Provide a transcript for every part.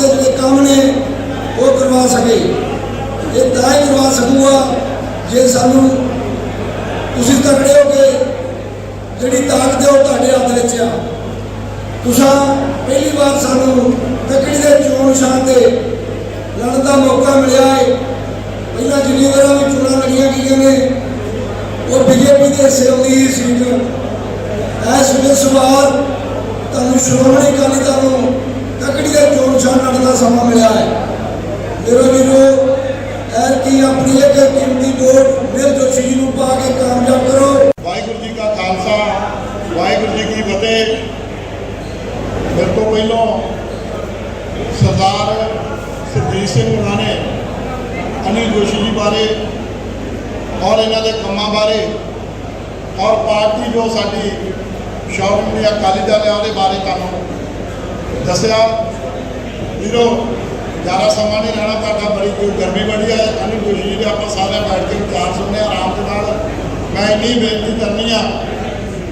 ਦੇ ਜਿਹੜੇ ਕੰਮ ਨੇ, ਉਹ ਕਰਵਾ ਸਕੇ। ਇਹ ਤਾਂ ਹੀ ਕਰਵਾ ਸਕੂਗਾ ਜੇ ਸਾਨੂੰ ਤੁਸੀਂ ਤਕੜੇ ਹੋ ਕੇ ਜਿਹੜੀ ਤਾਕਤ ਹੈ ਉਹ ਤੁਹਾਡੇ ਹੱਥ ਵਿੱਚ ਆ। ਤੁਸੀਂ ਪਹਿਲੀ ਵਾਰ ਸਾਨੂੰ ਤਕੜੀ ਦੇ ਚੋਣ ਨਿਸ਼ਾਨ ਤੇ ਲੜਨ ਦਾ ਮੌਕਾ ਮਿਲਿਆ ਹੈ। ਪਹਿਲਾਂ ਜਿੰਨੀ ਵਾਰਾਂ ਵੀ ਚੋਣਾਂ ਲੜੀਆਂ ਗਈਆਂ ਨੇ, ਉਹ ਬੀਜੇਪੀ ਦੇ ਸਿਰ ਦੀ ਸੀਟ ਐਸ ਵੇਲੇ ਤੁਹਾਨੂੰ ਸ਼੍ਰੋਮਣੀ ਅਕਾਲੀ ਦਲ ਨੂੰ ਤਕੜੀ ਦੇ ਚੋਣ ਨਿਸ਼ਾਨ ਦਾ ਸਮਾਂ ਮਿਲਿਆ ਹੈ। ਮੇਰੇ ਵੀਰੋ ਐਰ ਕੀ ਆਪਣੀ ਇੱਕ ਕੀਮਤੀ ਵੋਟ ਮਿਲ ਜੋਸ਼ੀ ਜੀ ਨੂੰ ਪਾ ਕੇ ਕਾਮਯਾਬ ਕਰੋ। ਵਾਹਿਗੁਰੂ ਜੀ ਕਾ ਖਾਲਸਾ, ਵਾਹਿਗੁਰੂ ਜੀ ਕੀ ਫਤਿਹ। ਮੇਰੇ ਤੋਂ ਪਹਿਲਾਂ ਸਰਦਾਰ ਸੁਖਜੀਤ ਸਿੰਘ ਹੋਣਾ ਨੇ ਅਨਿਲ ਜੋਸ਼ੀ ਜੀ ਬਾਰੇ ਔਰ ਇਹਨਾਂ ਦੇ ਕੰਮਾਂ ਬਾਰੇ ਔਰ ਪਾਰਟੀ ਜੋ ਸਾਡੀ ਸ਼੍ਰੋਮਣੀ ਅਕਾਲੀ ਦਲ ਹੈ ਉਹਦੇ ਬਾਰੇ ਤੁਹਾਨੂੰ ਦੱਸਿਆ, ਵੀਰੋ, ਜ਼ਿਆਦਾ ਸਮਾਂ ਨਹੀਂ ਰਹਿਣਾ ਤੁਹਾਡਾ, ਬੜੀ ਕੋਈ ਗਰਮੀ ਬੜੀ ਹੈ ਅਨਿਲ ਜੋਸ਼ੀ ਜੀ ਦੇ ਆਪਾਂ ਸਾਰੇ ਬੈਠ ਕੇ ਵਿਚਾਰ ਸੁਣਨੇ ਆਰਾਮ ਦੇ ਨਾਲ। ਮੈਂ ਇੰਨੀ ਬੇਨਤੀ ਕਰਨੀ ਆ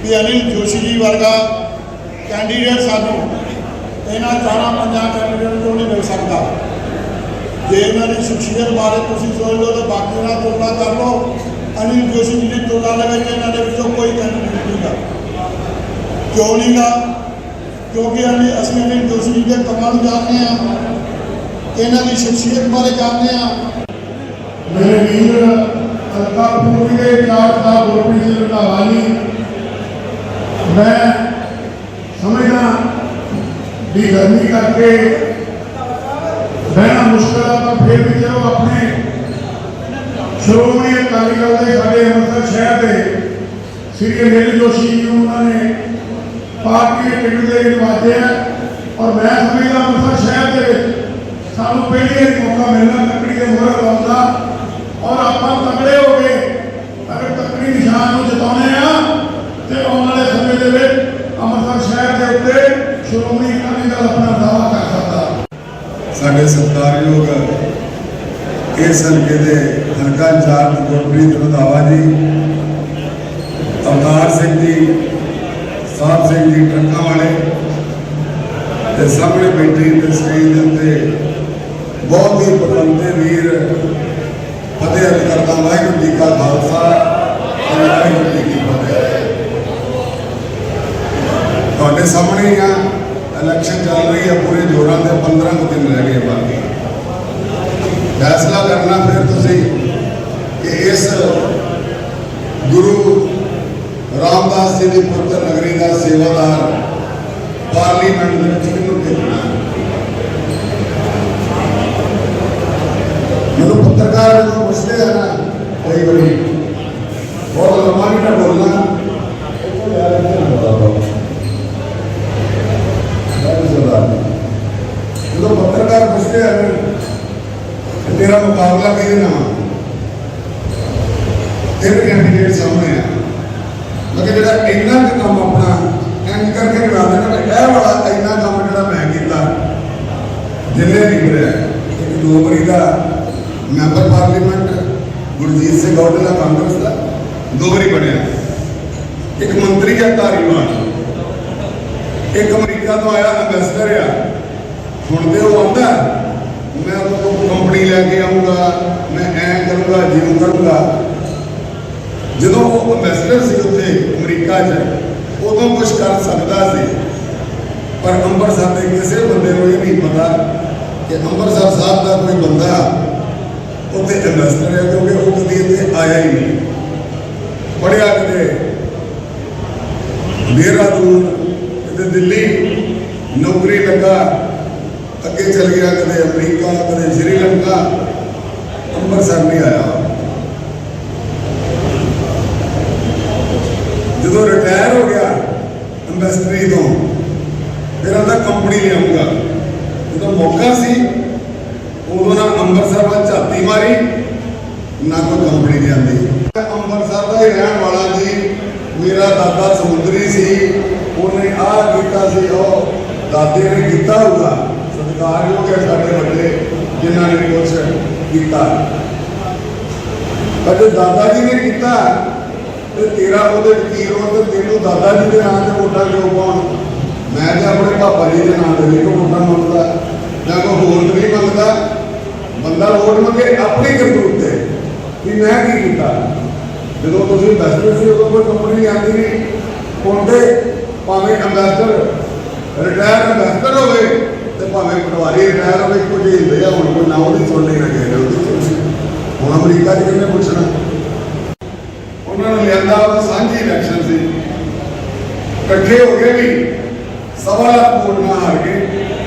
ਕਿ ਅਨਿਲ ਜੋਸ਼ੀ ਜੀ ਵਰਗਾ ਕੈਂਡੀਡੇਟ ਸਾਨੂੰ ਇਹਨਾਂ ਚਾਰਾਂ ਪੰਜਾਂ ਕੈਂਡੀਡੇਟ ਤੋਂ ਨਹੀਂ ਮਿਲ ਸਕਦਾ। ਜੇ ਇਹਨਾਂ ਦੀ ਸ਼ਖਸੀਅਤ ਬਾਰੇ ਤੁਸੀਂ ਸੋਚ ਲਓ ਤਾਂ ਬਾਕੀ ਨਾਲ ਤੁਲਨਾ ਕਰ ਲਓ। ਅਨਿਲ ਜੋਸ਼ੀ ਜੀ ਦੀ ਤੁਲਨਾ ਦੇ ਵਿੱਚ ਇਹਨਾਂ ਦੇ ਵਿੱਚੋਂ ਕੋਈ ਕੈਂਡੀਡੇਟ ਨਹੀਂ ਗਾ ਕਿਉਂ ਨਹੀਂ ਗਾ? ਕਿਉਂਕਿ ਅਨਿਲ ਅਸੀਂ ਅਨਿਲ ਜੋਸ਼ੀ ਜੀ ਦੇ ਕੰਮਾਂ ਨੂੰ ਜਾਣਦੇ ਆ ਇਹਨਾਂ ਦੀ ਸ਼ਖਸੀਅਤ ਬਾਰੇ ਜਾਣਦੇ ਆ ਮੇਰੇ ਵੀਰ ਅਲਕਾ ਪੂਰੀ ਦੇ ਚਾਰ ਦਾ ਗੁਰਪ੍ਰੀਤ ਸਿੰਘ ਰੰਧਾਵਾ ਜੀ ਮੈਂ ਸਮਝਦਾ ਵੀ ਗਰਮੀ ਕਰਕੇ ਬਹਿਣਾ ਮੁਸ਼ਕਲ ਆ ਪਰ ਫਿਰ ਵੀ ਚਲੋ ਆਪਣੇ ਸ਼੍ਰੋਮਣੀ ਅਕਾਲੀ ਦਲ ਦੇ ਸਾਡੇ ਅੰਮ੍ਰਿਤਸਰ ਸ਼ਹਿਰ ਦੇ ਸ੍ਰੀ ਅਨਿਲ ਜੋਸ਼ੀ ਜੀ ਨੂੰ ਉਹਨਾਂ ਨੇ ਪਾਰਟੀ ਦੇ ਟਿਕਟ ਦੇ ਕੇ ਨਵਾਜਿਆ ਔਰ ਮੈਂ ਸਮਝਦਾ ਅੰਮ੍ਰਿਤਸਰ ਸ਼ਹਿਰ ਦੇ ਵਿੱਚ ਸਾਨੂੰ ਪਹਿਲੀ ਵਾਰ ਮੌਕਾ ਮਿਲਣਾ ਤਕੜੀ ਦੇ ਮੋਹਰ ਲਾਉਣ ਦਾ। ਔਰ ਆਪਾਂ ਤਕੜੇ ਹੋ ਗਏ ਅਗਰ ਤਕੜੀ ਨਿਸ਼ਾਨ ਨੂੰ ਜਿਤਾਉਣੇ ਆ, ਤੇ ਆਉਣ ਵਾਲੇ ਸਮੇਂ ਦੇ ਵਿੱਚ ਅੰਮ੍ਰਿਤਸਰ ਸ਼ਹਿਰ ਦੇ ਉੱਤੇ ਸ਼੍ਰੋਮਣੀ ਅਕਾਲੀ ਦਲ ਆਪਣਾ ਦਾਅਵਾ ਕਰ ਸਕਦਾ। ਸਾਡੇ ਸਤਿਕਾਰਯੋਗ ਇਸ ਹਲਕੇ ਦੇ ਹਲਕਾ ਇੰਚਾਰਜ ਗੁਰਪ੍ਰੀਤ ਰੰਧਾਵਾ ਜੀ, ਅਵਤਾਰ ਸਿੰਘ ਜੀ ਸਾਹਿਬ ਸਿੰਘ ਜੀ ਟਰੱਕਾਂ ਵਾਲੇ ਤੇ ਸਾਹਮਣੇ ਬੈਠੇ ਤੇ ਸਟੇਜ ਦੇ ਉੱਤੇ ਬਹੁਤ ਹੀ ਪਤੰਦੇ ਵੀਰ ਫਤਿਹ ਕਰਦਾ, ਵਾਹਿਗੁਰੂ ਜੀ ਕਾ ਖਾਲਸਾ ਵਾਹਿਗੁਰੂ ਜੀ ਕੀ ਫਤਿਹ। ਤੁਹਾਡੇ ਸਾਹਮਣੇ ਆ ਇਲੈਕਸ਼ਨ ਚੱਲ ਰਹੀ ਹੈ ਪੂਰੇ ਜੋਰਾਂ ਤੇ 15 ਕੁ ਦਿਨ ਰਹਿ ਗਏ ਬਾਕੀ। ਫੈਸਲਾ ਕਰਨਾ ਫਿਰ ਤੁਸੀਂ ਕਿ ਇਸ ਗੁਰੂ ਰਾਮਦਾਸ ਜੀ ਦੀ ਪੁੱਤਰ ਨਗਰੀ ਦਾ ਸੇਵਾਦਾਰ ਪਾਰਲੀਮੈਂਟ ਦੇ ਵਿੱਚ ਕਿਹਨੂੰ ਭੇਜਣਾ ਹੈ? ਪੱਤਰਕਾਰ ਨੂੰ ਪੁੱਛਦੇ ਆ ਨਾ, ਕਈ ਵਾਰੀ। ਬਹੁਤ ਲੰਮਾ ਨਹੀਂ ਬੋਲਣਾ। ਇੱਥੋਂ ਜਾ ਕੇ ਨਾ ਬੋਲਣਾ ਜਦੋਂ ਪੱਤਰਕਾਰ ਪੁੱਛਦੇ ਆ ਕਿ ਤੇਰਾ ਮੁਕਾਬਲਾ ਕਿਹਦੇ ਨਾਲ ਆ? ਤੇਰੇ ਕੈਂਡੀਡੇਟ ਸਾਹਮਣੇ ਆ ਮਗਰ ਜਿਹੜਾ ਇੰਨਾ ਕੁ ਕੰਮ ਆਪਣਾ ਐਂਡ ਕਰਕੇ ਬਣਾ ਦੇਣਾ ਵੀ ਇਹ ਵਾਲਾ ਇੰਨਾ ਕੰਮ ਜਿਹੜਾ ਮੈਂ ਕੀਤਾ ਜਿੰਨੇ ਨਹੀਂ ਕਰਿਆ ਇੱਕ ਦੋ ਵਾਰੀ ਦਾ ਮੈਂਬਰ ਪਾਰਲੀਮੈਂਟ ਗੁਰਜੀਤ ਸਿੰਘ ਔਜਲਾ ਕਾਂਗਰਸ ਦਾ ਦੋ ਵਾਰੀ ਬਣਿਆ ਇੱਕ ਮੰਤਰੀ ਆ ਧਾਰੀਵਾਲ ਇੱਕ ਅਮਰੀਕਾ ਤੋਂ ਆਇਆ ਐਮਬੈਸਡਰ ਆ ਹੁਣ ਤੇ ਉਹ ਆਉਂਦਾ ਮੈਂ ਉਹ ਕੰਪਨੀ ਲੈ ਕੇ ਆਉਂਗਾ ਮੈਂ ਐਂ ਕਰੂੰਗਾ ਜਿਉਂ ਜਦੋਂ ਉਹ ਐਮਬੈਸਡਰ ਸੀ ਉੱਥੇ ਅਮਰੀਕਾ 'ਚ, ਉਦੋਂ ਕੁਝ ਕਰ ਸਕਦਾ ਸੀ। ਪਰ ਅੰਮ੍ਰਿਤਸਰ ਦੇ ਕਿਸੇ ਬੰਦੇ ਨੂੰ ਇਹ ਨਹੀਂ ਪਤਾ ਕਿ ਅੰਮ੍ਰਿਤਸਰ ਸਾਹਿਬ ਦਾ ਕੋਈ ਬੰਦਾ ਉੱਥੇ ਐਮਬੈਸਡਰ ਹੈ, ਕਿਉਂਕਿ ਉਹ ਕਦੀ ਇੱਥੇ ਆਇਆ ਹੀ ਨਹੀਂ। ਪੜਿਆ ਕਿਤੇ, ਦੇਹਰਾਦੂਨ, ਕਿਤੇ ਦਿੱਲੀ, ਨੌਕਰੀ ਲੱਗਾ, ਅੱਗੇ ਚਲ ਗਿਆ ਕਦੇ ਅਮਰੀਕਾ ਕਦੇ ਸ਼੍ਰੀਲੰਕਾ। ਅੰਮ੍ਰਿਤਸਰ ਨਹੀਂ ਆਇਆ। ਜਦੋਂ ਰਿਟਾਇਰ ਹੋ ਗਿਆ ਇੰਡਸਟਰੀ ਤੋਂ, ਫਿਰ ਆਂਦਾ ਕੰਪਨੀ ਲਿਆਉਂਗਾ ਜਦੋਂ ਮੌਕਾ ਸੀ, ਉਦੋਂ ਨਾ ਅੰਮ੍ਰਿਤਸਰ ਵੱਲ ਝਾਤੀ ਮਾਰੀ, ਨਾ ਕੋਈ ਕੰਪਨੀ ਲਿਆਂਦੀ। ਅੰਮ੍ਰਿਤਸਰ ਦਾ ਹੀ ਰਹਿਣ ਵਾਲਾ ਜੀ ਮੇਰਾ ਦਾਦਾ ਸਮੁੰਦਰੀ ਸੀ, ਉਹਨੇ ਆਹ ਕੀਤਾ ਸੀ, ਉਹ ਦਾਦੇ ਨੇ ਕੀਤਾ ਹੋਊਗਾ। ਸਤਿਕਾਰਯੋਗ ਹੈ ਸਾਡੇ ਵੱਡੇ, ਜਿਨ੍ਹਾਂ ਨੇ ਕੁਛ ਕੀਤਾ। ਅਤੇ ਦਾਦਾ ਜੀ ਨੇ ਕੀਤਾ ਤੇ ਤੇਰਾ ਉਹਦੇ ਵਕੀਲ ਹੋ ਤੇ ਤੈਨੂੰ ਦਾਦਾ ਜੀ ਦੇ ਨਾਂ ਤੇ ਵੋਟਾਂ ਕਿਉਂ ਪਾਉਣ? ਮੈਂ ਤੇ ਆਪਣੇ ਪਾਪਾ ਜੀ ਦੇ ਨਾਂ ਤੇ ਨਹੀਂ ਵੋਟਾਂ ਮੰਗਦਾ? ਜਾਂ ਕੋਈ ਹੋਰ ਨਹੀਂ ਮੰਗਦਾ। ਬੰਦਾ ਵੋਟ ਮੰਗੇ ਆਪਣੀ ਕਰਤੂਤ ਤੇ। ਵੀ ਮੈਂ ਕੀ ਕੀਤਾ? ਜਦੋਂ ਤੁਸੀਂ ਦੱਸਦੇ ਸੀ ਉਦੋਂ ਕੋਈ ਕੰਪਨੀ ਆਉਂਦੀ ਨਹੀਂ ਹੁੰਦੇ ਭਾਵੇਂ ਅੰਬੈਸਡਰ ਰਿਟਾਇਰ ਅੰਬੈਸਡਰ ਹੋਵੇ ਤੇ ਭਾਵੇਂ ਪਟਵਾਰੀ ਰਿਟਾਇਰ ਹੋਵੇ ਕੁਝ ਜਿਹੇ ਹੁੰਦੇ ਹੁਣ ਕੋਈ ਨਾ ਉਹਦੀ ਸੁਣ ਲਈ ਨਾ ਕਿਸੇ ਹੁਣ ਅਮਰੀਕਾ 'ਚ ਕਿਹਨੇ ਪੁੱਛਣਾ? ਉਹਨਾਂ ਨੇ ਲਿਆਂਦਾ ਉਹ ਸਾਂਝੀ ਇਲੈਕਸ਼ਨ ਸੀ। ਇਕੱਠੇ ਹੋ ਕੇ ਵੀ ਸਵਾ ਲੱਖ ਵੋਟ ਨਾਲ ਹਾਰ ਗਏ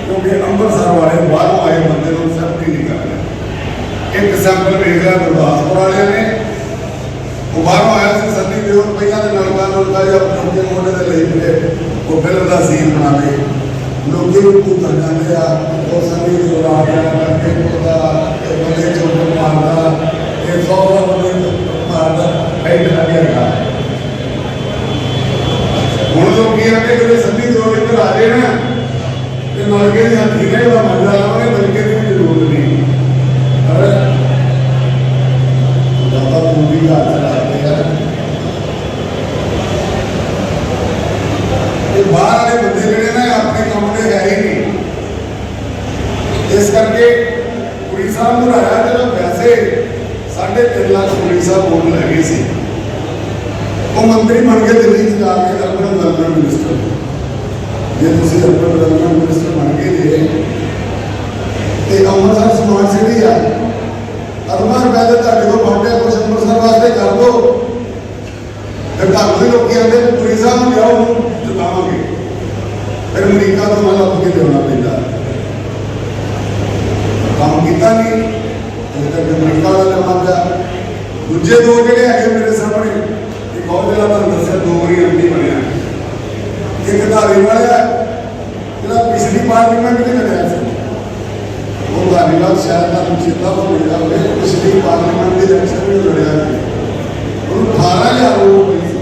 ਕਿਉਂਕਿ ਅੰਮ੍ਰਿਤਸਰ ਵਾਲੇ ਬਾਹਰੋਂ ਆਏ ਬੰਦੇ ਨੂੰ ਸੈਪਟੀ ਨਹੀਂ ਕਰ ਰਹੇ। ਇੱਕ ਸੈਂਪਲ ਵੇਖ ਗੁਰਦਾਸਪੁਰ ਵਾਲਿਆਂ ਨੇ। ਉਹ ਬਾਹਰੋਂ ਆਇਆ ਸੀ ਸੰਨੀ ਦਿਓਲ ਪਹਿਲਾਂ ਦੇ ਨਲਕਾ ਨਲਕਾ ਜਾਂ ਚੌਕੇ ਮੋਢੇ ਤੇ ਲਈ ਫਿਰੇ ਉਹ ਫਿਲਮ ਦਾ ਸੀਨ ਬਣਾ ਲਏ ਲੋਕੀ ਨੂੰ ਤੂੰ ਆ, ਉਹ ਸੰਨੀ ਦਿਓਲ ਆ ਗਿਆ ਕਰਕੇ ਉਹਦਾ ਇਹ ਬੰਦੇ ਚੋਂ ਮਾਰਦਾ ਇਹ ਸੌ ਸੌ ਬੰਦੇ ਮਾਰਦਾ ਐਡ ਲੱਗਿਆ ਹੁਣ ਲੋਕੀ ਜਿਹੜੇ ਸੰਨੀ ਦਿਓਲ ਇੱਧਰ ਆ ਗਏ ਨਾ, ਤੇ ਨਲਕੇ ਦੀ ਹੱਥੀ ਨੇ ਉਹਦਾ ਮਜ਼ਾ ਲਾਵਾਂਗੇ ਨਲਕੇ ਦੀ ਵੀ ਜ਼ਰੂਰਤ ਨਹੀਂ। ਅਰੇ ਬਾਬਾ ਤੂੰ ਵੀ ਘਰ ਚਲਾਤੇ ਆ ਇਹ ਬਾਹਰ ਵਾਲੇ ਬੰਦੇ ਜਿਹੜੇ ਨੇ, ਆਪਣੇ ਕੰਮ ਦੇ ਹੈ ਹੀ ਨਹੀਂ। ਇਸ ਕਰਕੇ ਪੁਰੀ ਸਾਹਿਬ ਨੂੰ ਆਇਆ ਜਦੋਂ ਵੈਸੇ ਸਾਢੇ ਤਿੰਨ ਲੱਖ ਪੁਰੀ ਸਾਹਿਬ ਵੋਟ ਲੈ ਸੀ। ਉਹ ਮੰਤਰੀ ਬਣ ਕੇ ਦਿੱਲੀ ਚ ਜਾ ਕੇ ਅਰਬਨ ਡਿਵੈਲਪਮੈਂਟ ਮਿਨਿਸਟਰ ਜੇ ਤੁਸੀਂ ਅਰਬਨ ਡਿਵੈਲਪਮੈਂਟ ਮਿਨਿਸਟਰ ਬਣ ਕੇ ਜੇ, ਤੇ ਅੰਮ੍ਰਿਤਸਰ ਸਮਾਰਟ ਸਿਟੀ ਆ। ਅਰਮਾਂ ਰੁਪਏ ਦੇ ਤੁਹਾਡੇ ਕੋਲ ਪਹੁੰਚਿਆ ਕੁਛ ਅੰਮ੍ਰਿਤਸਰ ਵਾਸਤੇ ਕਰ ਦੋ। ਫਿਰ ਤੁਹਾਨੂੰ ਵੀ ਲੋਕੀ ਆਉਂਦੇ ਨੇ ਨੂੰ ਲਿਆਓ ਉਹਨੂੰ ਫਿਰ ਅਮਰੀਕਾ ਤੋਂ ਮਾਲ ਲੱਭ ਕੇ ਲਿਆਉਣਾ ਪੈਂਦਾ। ਕੰਮ ਕੀਤਾ ਨਹੀਂ ਇਹ ਅਮਰੀਕਾ ਦਾ ਲਿਆਉਣਾ ਦੂਜੇ ਦੋ ਜਿਹੜੇ ਹੈਗੇ ਮੇਰੇ ਸਾਹਮਣੇ ਇੱਕ ਜਿਹੜਾ ਤੁਹਾਨੂੰ ਦੱਸਿਆ, ਦੋ ਵਾਰੀ ਐਮਪੀ ਬਣਿਆ। ਇੱਕ ਧਾਰੀ ਵਾਲਾ ਜਿਹੜਾ ਪਿਛਲੀ ਪਾਰਲੀਮੈਂਟ ਦੇ ਲੜਿਆ ਸੀ। ਉਹ ਧਾਰੀਵਾਲ ਸ਼ਾਇਦ ਤੁਹਾਨੂੰ ਚੇਤਾ ਹੋਵੇਗਾ ਹੋਵੇ, ਪਿਛਲੀ ਪਾਰਲੀਮੈਂਟ ਦੇ ਇਲੈਕਸ਼ਨ ਵਿੱਚ ਲੜਿਆ ਸੀ। ਉਹਨੂੰ 18000 ਵੋਟ ਪਈ ਸੀ।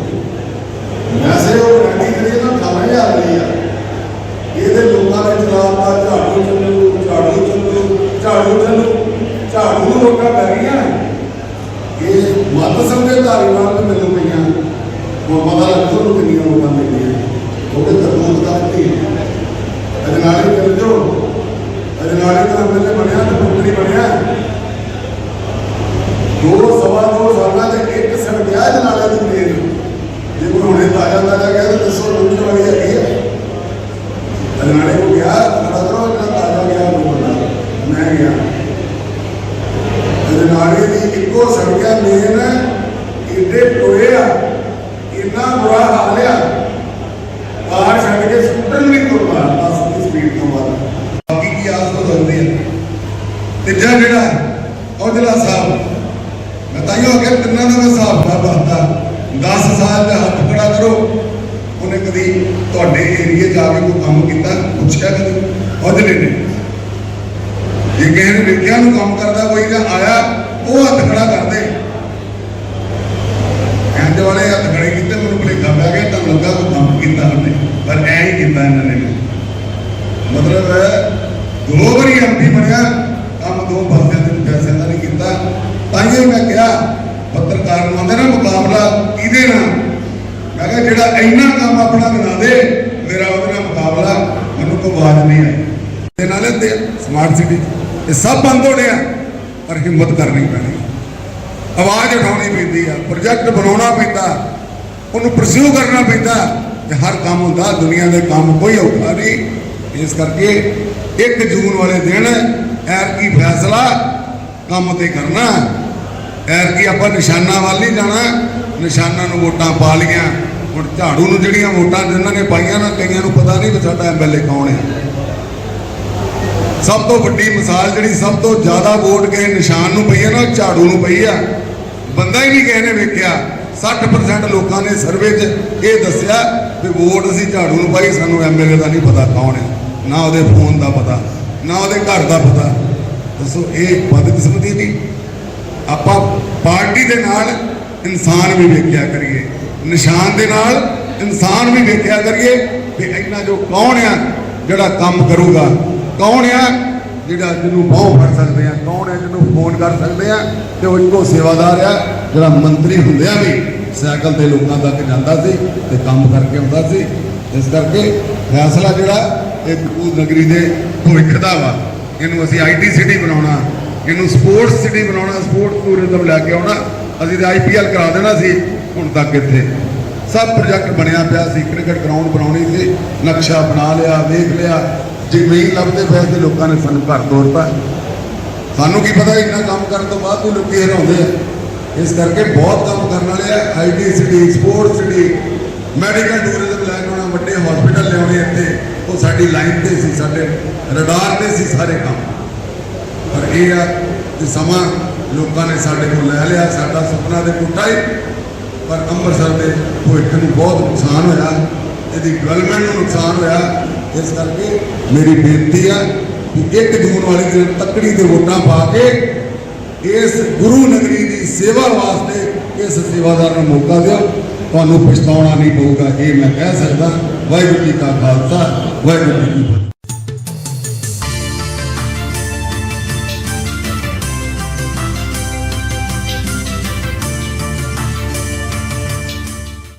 ਵੈਸੇ ਉਹ ਰੈਡੀ ਕਰੀ ਨਾ 18000 ਲਈ ਆ। ਇਹਦੇ ਲੋਕਾਂ ਨੇ ਚਲਾਤਾ ਝਾੜੂ ਚੱਲੂ ਝਾੜੂ ਚੱਲੂ ਝਾੜੂ ਚੱਲੂ, ਝਾੜੂ ਨੂੰ ਵੋਟਾਂ ਪੈ ਗਈਆਂ। ਇਹ ਮੱਤ ਸਮਝੇ ਧਾਰੀਵਾਲ ਨੂੰ ਮੈਨੂੰ ਪਈਆਂ। ਹੁਣ ਪਤਾ ਲੱਗਦਾ ਉਹਨੂੰ ਕਿੰਨੀਆਂ ਵੋਟਾਂ ਮਿਲੀਆਂ ਉਹਦੇ ਤਰਬੂਤ ਦਾ ਨਹੀਂ ਅਜਨਾਲੇ ਚੱਲ ਜਾਓ ਅਜਨਾਲੇ ਦਾ ਐਮਐਲਏ ਬਣਿਆ ਤੇ ਮੰਤਰੀ ਬਣਿਆ। ਦੋ ਸਵਾ ਦੋ ਸਾਲਾਂ ਦੇ ਇੱਕ ਸਿਰ ਵਿਆਹ ਅਜਨਾਲੇ ਦੀ ਮੇਲ ਜੇ ਕੋਈ ਹੁਣੇ ਤਾਜ਼ਾ ਤਾਜ਼ਾ ਗਿਆ ਤਾਂ ਦੱਸੋ ਲੁੱਟਣ ਵਾਲੀ ਹੈਗੀ ਹੈ ਅਜਨਾਲੇ ਕੋ ਗਿਆ ਪਤਾ ਕਰੋ ਜਿਹੜਾ ਤਾਜ਼ਾ ਗਿਆ ਉਹ ਬੰਦਾ ਮੈਂ ਗਿਆ ਅਜਨਾਲੇ ਦੀ ਇੱਕੋ ਸੜਕਿਆ ਮੇਨ ਇੱਡੇ ਟੋਏ ਆ ਇੰਨਾ ਬੁਰਾ ਹਾਲ ਆ ਕਾਰ ਛੱਡ ਕੇ ਸਕੂਟਰ ਵੀ ਤੁਰਦਾ 10 ਦੀ ਸਪੀਡ ਤੋਂ ਵੱਧ ਬਾਕੀ ਕੀ ਆਸ ਬਦਲਦੀ ਹੈ ਤੀਜਾ ਜਿਹੜਾ ਔਜਲਾ ਸਾਹਿਬ ਮੈਂ ਤਾਂ ਇਹੋ ਅਗਰ ਤਿੰਨਾਂ ਦਾ ਮੈਂ ਹਿਸਾਬ ਕਰ ਬੰਦਾ 10 ਸਾਲ ਦਾ ਹੱਥ ਖੜਾ ਕਰੋ। ਉਹਨੇ ਕਦੀ ਤੁਹਾਡੇ ਏਰੀਏ ਜਾ ਕੇ ਕੋਈ ਕੰਮ ਕੀਤਾ? ਪੁੱਛਿਆ ਕਦੀ? ਔਜਲੇ ਨੇ ਜੇ ਕਿਸੇ ਨੇ ਵੇਖਿਆ ਨੂੰ ਕੰਮ ਕਰਦਾ ਕੋਈ ਜਾਂ ਆਇਆ, ਉਹ ਹੱਥ ਖੜਾ ਕਰਦੇ। ਕਹਿੰਦੇ ਵਾਲੇ ਹੱਥ ਖੜੇ ਕੀਤੇ, ਮੈਨੂੰ ਭੁਲੇਖਾ ਪੈ ਗਿਆ ਤਾਂ ਲੱਗਾ ਕੋਈ ਕੰਮ ਕੀਤਾ ਉਹਨੇ। ਪਰ ਐ ਹੀ ਕੀਤਾ ਇਹਨਾਂ ਨੇ। ਮਤਲਬ ਹੈ ਦੋ ਵਾਰੀ ਐਮਪੀ ਬਣਿਆ ਕੰਮ ਦੋ ਪਾਸਿਆਂ ਤੇ ਪੈਸੇ ਦਾ ਨਹੀਂ ਕੀਤਾ ਤਾਂ ਹੀ ਮੈਂ ਕਿਹਾ ਪੱਤਰਕਾਰ ਨੂੰ ਆਂਦੇ ਨਾ ਮੁਕਾਬਲਾ ਕਿਹਦੇ ਨਾਲ ਮੈਂ ਇੰਨਾ ਕੰਮ ਆਪਣਾ ਬਣਾ ਦੇ, ਮੇਰਾ ਉਹਦੇ ਨਾਲ ਮੁਕਾਬਲਾ ਮੈਨੂੰ ਕੋਈ ਆਵਾਜ਼ ਨਹੀਂ ਆਈ ਤੇ ਨਾਲੇ ਤੇ ਸਮਾਰਟ ਸਿਟੀ ਇਹ ਸਭ ਬੰਦ ਹੋਣੇ ਆ, ਪਰ ਹਿੰਮਤ ਕਰਨੀ ਪੈਣੀ। ਆਵਾਜ਼ ਉਠਾਉਣੀ ਪੈਂਦੀ ਆ ਪ੍ਰੋਜੈਕਟ ਬਣਾਉਣਾ ਪੈਂਦਾ, ਉਹਨੂੰ ਪਰਸਿਊ ਕਰਨਾ ਪੈਂਦਾ, ਤੇ ਹਰ ਕੰਮ ਹੁੰਦਾ, ਦੁਨੀਆ ਦੇ ਕੰਮ ਕੋਈ ਔਖਾ ਨਹੀਂ। ਇਸ ਕਰਕੇ 1 ਜੂਨ ਵਾਲੇ ਦਿਨ ਐਰ ਕੀ ਫੈਸਲਾ ਕੰਮ ਤੇ ਕਰਨਾ ਐਰ ਕੀ ਆਪਾਂ ਨਿਸ਼ਾਨਾ ਵੱਲ ਨਹੀਂ ਜਾਣਾ, ਨਿਸ਼ਾਨਾ ਨੂੰ ਵੋਟਾਂ ਪਾ ਲੀਆਂ ਹੁਣ ਝਾੜੂ ਨੂੰ ਜਿਹੜੀਆਂ ਵੋਟਾਂ ਜਿਨ੍ਹਾਂ ਨੇ ਪਾਈਆਂ ਨਾ, ਕਈਆਂ ਨੂੰ ਪਤਾ ਨਹੀਂ ਵੀ ਸਾਡਾ ਐਮਐਲਏ ਕੌਣ ਹੈ। ਸਭ ਤੋਂ ਵੱਡੀ ਮਿਸਾਲ ਜਿਹੜੀ ਸਭ ਤੋਂ ਜ਼ਿਆਦਾ ਵੋਟ ਕਿਸੇ ਨਿਸ਼ਾਨ ਨੂੰ ਪਈ ਹੈ ਨਾ, ਉਹ ਝਾੜੂ ਨੂੰ ਪਈ ਆ। ਬੰਦਾ ਹੀ ਨਹੀਂ ਕਿਸੇ ਨੇ ਵੇਖਿਆ। 60% ਲੋਕਾਂ ਨੇ ਸਰਵੇ 'ਚ ਇਹ ਦੱਸਿਆ ਵੀ ਵੋਟ ਅਸੀਂ ਝਾੜੂ ਨੂੰ ਪਾਈ, ਸਾਨੂੰ ਐਮਐਲਏ ਦਾ ਨਹੀਂ ਪਤਾ ਕੌਣ ਹੈ। ਨਾ ਉਹਦੇ ਫੋਨ ਦਾ ਪਤਾ, ਨਾ ਉਹਦੇ ਘਰ ਦਾ ਪਤਾ। ਦੱਸੋ, ਇਹ ਬਦਕਿਸਮਤੀ ਨਹੀਂ। ਆਪਾਂ ਪਾਰਟੀ ਦੇ ਨਾਲ ਇਨਸਾਨ ਵੀ ਵੇਖਿਆ ਕਰੀਏ। ਨਿਸ਼ਾਨ ਦੇ ਨਾਲ ਇਨਸਾਨ ਵੀ ਵੇਖਿਆ ਕਰੀਏ ਵੀ ਇੰਨਾ ਜੋ ਕੌਣ ਆ, ਜਿਹੜਾ ਕੰਮ ਕਰੂਗਾ, ਕੌਣ ਆ ਜਿਹੜਾ ਜਿਹਨੂੰ ਬਾਹ ਫੜ ਸਕਦੇ ਆ, ਕੌਣ ਆ ਜਿਹਨੂੰ ਫੋਨ ਕਰ ਸਕਦੇ ਆ ਤੇ ਉਹ ਇੱਕੋ ਸੇਵਾਦਾਰ ਆ ਜਿਹੜਾ ਮੰਤਰੀ ਹੁੰਦਿਆਂ ਵੀ ਸਾਈਕਲ ਤੇ ਲੋਕਾਂ ਤੱਕ ਜਾਂਦਾ ਸੀ ਤੇ ਕੰਮ ਕਰਕੇ ਆਉਂਦਾ ਸੀ। ਇਸ ਕਰਕੇ ਫੈਸਲਾ ਜਿਹੜਾ ਇਹ ਕਪੂਰ ਨਗਰੀ ਦੇ ਭਵਿੱਖ ਦਾ ਵਾ। ਇਹਨੂੰ ਅਸੀਂ ਆਈਟੀ ਸਿਟੀ ਬਣਾਉਣਾ, ਇਹਨੂੰ ਸਪੋਰਟਸ ਸਿਟੀ ਬਣਾਉਣਾ ਸਪੋਰਟਸ ਟੂਰਿਜ਼ਮ ਲੈ ਕੇ ਆਉਣਾ, ਅਸੀਂ ਤਾਂ ਆਈਪੀਐਲ ਕਰਾ ਦੇਣਾ ਸੀ। ਹੁਣ ਤੱਕ ਇੱਥੇ ਸਭ ਪ੍ਰੋਜੈਕਟ ਬਣਿਆ ਪਿਆ ਸੀ, ਕ੍ਰਿਕਟ ਗਰਾਊਂਡ ਬਣਾਉਣੀ ਸੀ, ਨਕਸ਼ਾ ਬਣਾ ਲਿਆ, ਵੇਖ ਲਿਆ। ਜ਼ਮੀਨ ਲੱਭਦੇ ਪਏ ਲੋਕਾਂ ਨੇ ਸਾਨੂੰ ਘਰ ਤੋਰਤਾ। ਸਾਨੂੰ ਕੀ ਪਤਾ ਇੰਨਾ ਕੰਮ ਕਰਨ ਤੋਂ ਬਾਅਦ ਵੀ ਲੋਕੀ ਹਰਾਉਂਦੇ ਆ। ਇਸ ਕਰਕੇ ਬਹੁਤ ਕੰਮ ਕਰਨ ਵਾਲੇ ਆ IT city sports city medical tourism ਲੈਣ ਕੇ ਆਉਣਾ ਵੱਡੇ ਹਸਪੀਟਲ ਲਿਆਉਣੇ ਇੱਥੇ। ਉਹ ਸਾਡੀ ਲਾਈਨ ਤੇ ਸੀ, ਸਾਡੇ ਰਡਾਰ ਤੇ ਸੀ ਸਾਰੇ ਕੰਮ। ਪਰ ਇਹ ਆ ਕਿ ਸਮਾਂ ਲੋਕਾਂ ਨੇ ਸਾਡੇ ਕੋਲ ਲੈ ਲਿਆ, ਸਾਡਾ ਸੁਪਨਾ ਦੇ ਟੁੱਟਾ ਹੀ ਪਰ ਅੰਮ੍ਰਿਤਸਰ ਦੇ ਭਵਿੱਖ ਨੂੰ ਬਹੁਤ ਨੁਕਸਾਨ ਹੋਇਆ। ਇਹਦੀ ਡਿਵੈਲਪਮੈਂਟ ਨੂੰ ਨੁਕਸਾਨ ਹੋਇਆ। ਇਸ ਕਰਕੇ ਮੇਰੀ ਬੇਨਤੀ ਆ ਕਿ 1 ਜੂਨ ਵਾਲੀ ਦਿਨ ਤੱਕੜੀ ਤੇ ਵੋਟਾਂ ਪਾ ਕੇ ਇਸ ਗੁਰੂ ਨਗਰੀ ਦੀ ਸੇਵਾ ਵਾਸਤੇ ਇਸ ਸੇਵਾਦਾਰ ਨੂੰ ਮੌਕਾ ਦਿਓ। ਤੁਹਾਨੂੰ ਪਛਤਾਉਣਾ ਨਹੀਂ ਪਊਗਾ, ਇਹ ਮੈਂ ਕਹਿ ਸਕਦਾ। ਵਾਹਿਗੁਰੂ ਜੀ ਕਾ ਖਾਲਸਾ, ਵਾਹਿਗੁਰੂ ਜੀ ਕੀ ਫਤਿਹ।